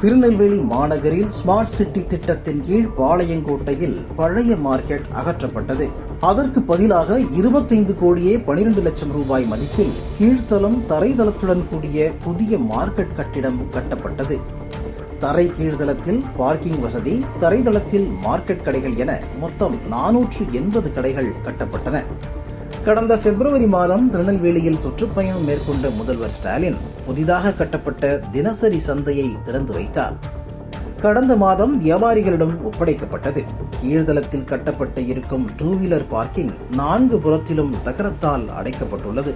திருநெல்வேலி மாநகரில் smart city திட்டத்தின் கீழ் பாளையங்கோட்டையில் பழைய மார்க்கெட் அகற்றப்பட்டது. அதற்கு பதிலாக இருபத்தைந்து கோடியே பனிரெண்டு லட்சம் ரூபாய் மதிப்பில் கீழ்த்தளம் தரைதளத்துடன் கூடிய புதிய மார்க்கெட் கட்டிடம் கட்டப்பட்டது. தரை கீழ்தளத்தில் பார்க்கிங் வசதி தரைதளத்தில் மார்க்கெட் கடைகள் என மொத்தம் நானூற்று எண்பது கடைகள் கட்டப்பட்டன. கடந்த பிப்ரவரி மாதம் திருநெல்வேலியில் சுற்றுப்பயணம் மேற்கொண்ட முதல்வர் ஸ்டாலின் புதிதாக கட்டப்பட்ட தினசரி சந்தையை திறந்து வைத்தார். கடந்த மாதம் வியாபாரிகளிடம் ஒப்படைக்கப்பட்டது. கீழ்தளத்தில் கட்டப்பட்டு இருக்கும் டூ வீலர் பார்க்கிங் நான்கு புறத்திலும் தகரத்தால் அடைக்கப்பட்டுள்ளது.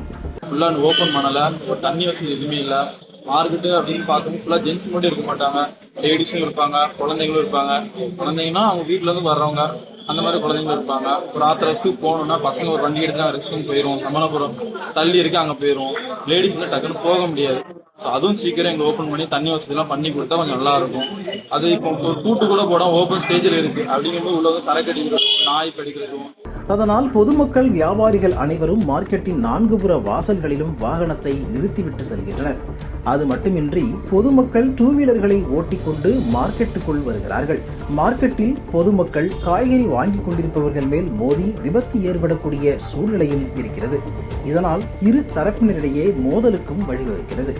ஃபுல்லாக ஓப்பன் பண்ணலை தண்ணி வசதி எதுவுமே இல்லை. மார்க்கெட்டு அப்படின்னு பார்க்கும்போது ஃபுல்லாக ஜென்ஸ் மட்டும் இருக்க மாட்டாங்க. லேடிஸும் இருப்பாங்க குழந்தைங்களும் இருப்பாங்க. குழந்தைங்கன்னா அவங்க வீட்டிலேருந்து வர்றவங்க. அந்த மாதிரி குழந்தைங்க இருப்பாங்க. ஒரு ஆத்திர ரெஸ்ட்டுக்கு போகணுன்னா பசங்க ஒரு வண்டி எடுத்து ரெஸ்ட் போயிடும் சமணபுரம் தள்ளி இருக்கு அங்கே போயிடும் லேடிஸ் வந்து டக்குன்னு போக முடியாது. ஸோ அதுவும் சீக்கிரம் எங்களை ஓப்பன் பண்ணி தண்ணி வசதிலாம் பண்ணி கொடுத்தா கொஞ்சம் நல்லா இருக்கும். அது இப்போ ஒரு கூட்டுக்குள்ளே போட ஓப்பன் ஸ்டேஜில் இருக்கு. அப்படிங்கும்போது உள்ள வந்து தலை கடிக்கிறதும் நாய் கடிக்கிறதும் அதனால் பொதுமக்கள் வியாபாரிகள் அனைவரும் மார்க்கெட்டின் நான்கு புற வாசல்களிலும் வாகனத்தை நிறுத்திவிட்டு செல்கின்றனர். அது மட்டுமின்றி பொதுமக்கள் டூ வீலர்களை ஓட்டிக்கொண்டு மார்க்கெட்டுக்குள் வருகிறார்கள். மார்க்கெட்டில் பொதுமக்கள் காய்கறி வாங்கிக் கொண்டிருப்பவர்கள் மேல் மோதி விபத்து ஏற்படக்கூடிய சூழ்நிலையும் இருக்கிறது. இதனால் இரு தரப்பினரிடையே மோதலுக்கும் வழிவகுக்கிறது.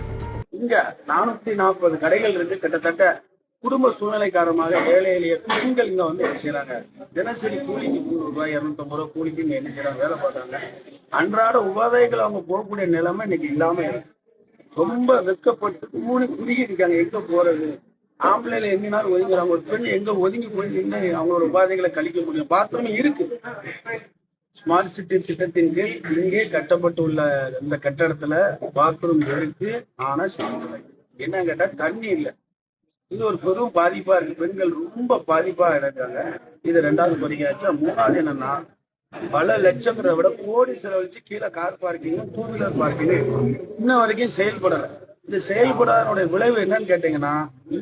இங்க நானூத்தி நாற்பது கடைகள் இருக்கு. கிட்டத்தட்ட குடும்ப சூழ்நிலை காரணமாக ஏழை எளிய பெண்கள் இங்க வந்து என்ன செய்யறாங்க தினசரி கூலிக்கு மூணு ரூபாய் இருநூத்தம்பது ரூபாய் கூலிக்கு இங்க என்ன செய்யறாங்க வேலை பார்க்கறாங்க. அன்றாட உபாதைகள் அவங்க போகக்கூடிய நிலைமை இன்னைக்கு இல்லாம இருக்கு. ரொம்ப வெக்கப்பட்டு மூணு குறுகி இருக்காங்க. எங்க போறது? ஆம்பளைல எங்கனாலும் ஒதுங்குறாங்க. ஒரு பெண் எங்க ஒதுங்கி போய் நின்று அவங்களோட உபாதைகளை கழிக்க முடியும் பாத்ரூம் இருக்கு. ஸ்மார்ட் சிட்டி திட்டத்தின் கீழ் இங்கே கட்டப்பட்டுள்ள இந்த கட்டடத்துல பாத்ரூம் இருக்கு. ஆனா சரியில்லை. என்ன கேட்டா தண்ணி இல்லை. இது ஒரு பெரும் பாதிப்பா இருக்கு. பெண்கள் ரொம்ப பாதிப்பா இருக்காங்க இது ரெண்டாவது கோரிக்கையாச்சு மூணாவது என்னன்னா பல லட்சங்கிறத விட கோடி செலவழிச்சு கீழே car parking two wheeler parking இன்ன வரைக்கும் செயல்படல. இந்த செயல்படாதனுடைய விளைவு என்னன்னு கேட்டீங்கன்னா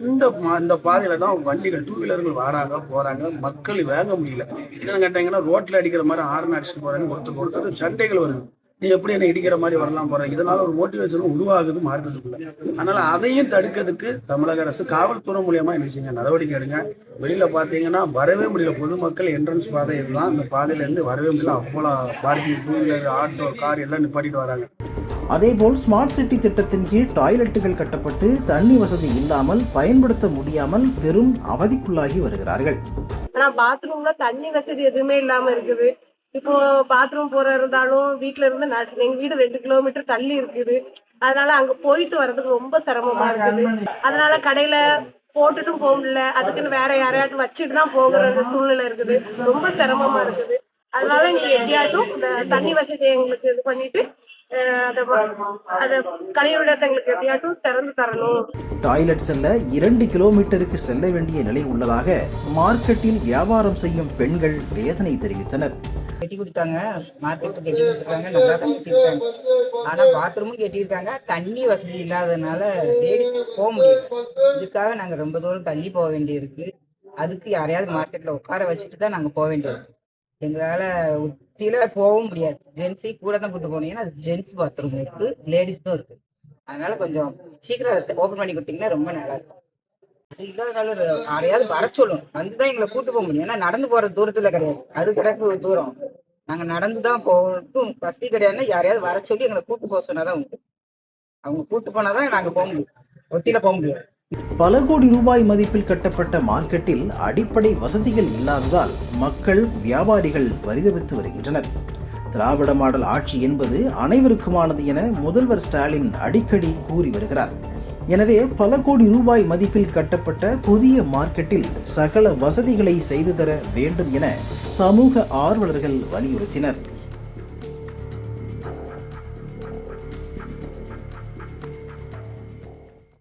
இந்த இந்த பாதையில தான் வண்டிகள் டூ வீலர்கள் வராங்க போறாங்க. மக்கள் வாங்க முடியல. என்னன்னு கேட்டீங்கன்னா ரோட்ல அடிக்கிற மாதிரி ஆறு அடிச்சுட்டு போறாங்க ஒருத்தர் ஒருத்தர் சண்டைகள் வருது. நீ எப்படி என்ன இடிக்கிற மாதிரி வரலாம் போற இதனால ஒரு மோட்டிவேஷன் உருவாகுது மார்க்கெட்டுக்குள்ள. அதனால அதையும் தடுக்கிறதுக்கு தமிழக அரசு காவல்துறை மூலியமா என்ன செய்யுங்க நடவடிக்கை எடுங்க. வெளியில பாத்தீங்கன்னா வரவே முடியல. பொதுமக்கள் என்ட்ரன்ஸ் பாதை இதுதான் இந்த பாதையில இருந்து வரவே முடியல. அவ்வளோ parking two wheeler auto car எல்லாம் நிப்பாட்டிட்டு வராங்க. அதேபோல் ஸ்மார்ட் சிட்டி திட்டத்தின் கீழ் டாய்லெட்டுகள் கட்டப்பட்டு தண்ணி வசதி இல்லாமல் பயன்படுத்த முடியாமல் பெரும் அவதிக்குள்ளாகி வருகிறார்கள். ஆனா பாத்ரூம்ல தண்ணி வசதி எதுவுமே இல்லாம இருக்குது. இப்போ பாத்ரூம் போற இருந்தாலும் வீட்ல இருந்து எங்க வீடு ரெண்டு கிலோமீட்டர் தள்ளி இருக்குது. அதனால அங்க போயிட்டு வர்றதுக்கு ரொம்ப சிரமமா இருக்குது. அதனால கடையில போட்டுட்டும் போக முடியல. அதுக்குன்னு வேற யாரையாட்டும் வச்சுட்டு தான் போகிற சூழ்நிலை இருக்குது. ரொம்ப சிரமமா இருக்குது. அதனால நீங்க எப்படியாட்டும் இந்த தண்ணி வசதியை எங்களுக்கு இது பண்ணிட்டு டாய்லெட் செல்ல இரண்டு கிலோமீட்டருக்கு செல்ல வேண்டிய நிலை உள்ளதாக மார்க்கெட்டில் வியாபாரம் செய்யும் பெண்கள் வேதனை தெரிவித்தனர். கட்டி கொடுத்தாங்க. மார்க்கெட்டு கட்டி கொடுத்துருக்காங்க நல்லா தான் கட்டியிருக்காங்க ஆனா பாத்ரூமும் கட்டியிருக்காங்க தண்ணி வசதி இல்லாததுனால லேடிஸ் போக முடியல. இதுக்காக நாங்க ரொம்ப தூரம் தள்ளி போக வேண்டியிருக்கு. அதுக்கு யாரையாவது மார்க்கெட்ல உட்கார வச்சுட்டு தான் நாங்க போக வேண்டியிருக்கு. எங்களால உத்தியில போகவும் முடியாது. ஜென்ஸி கூட தான் கூட்டு போனீங்கன்னா அது ஜென்ஸ் பாத்ரூம் இருக்கு. லேடிஸும் இருக்கு. அதனால கொஞ்சம் சீக்கிரம் ஓப்பன் பண்ணி கொடுத்தீங்கன்னா ரொம்ப நல்லா இருக்கும். அது இல்லாதனால ஒரு யாரையாவது வர சொல்லணும். வந்துதான் எங்களை கூட்டு போக முடியும். ஏன்னா நடந்து போற தூரத்துல கிடையாது. அது கிடக்கு தூரம். நாங்க நடந்து தான் வசதி கிடையாதுன்னா யாரையாவது வர சொல்லி எங்களை கூட்டு போக சொன்னாதான் உண்டு. அவங்க கூட்டு போனாதான் நாங்க போக முடியும். ஒத்தியில போக முடியும் பல கோடி ரூபாய் மதிப்பில் கட்டப்பட்ட மார்க்கெட்டில் அடிப்படை வசதிகள் இல்லாததால் மக்கள் வியாபாரிகள் பரிதவித்து வருகின்றனர். திராவிட மாடல் ஆட்சி என்பது அனைவருக்குமானது என முதல்வர் ஸ்டாலின் அடிக்கடி கூறி வருகிறார். எனவே பல கோடி ரூபாய் மதிப்பில் கட்டப்பட்ட புதிய மார்க்கெட்டில் சகல வசதிகளை செய்து தர வேண்டும் என சமூக ஆர்வலர்கள் வலியுறுத்தினர்.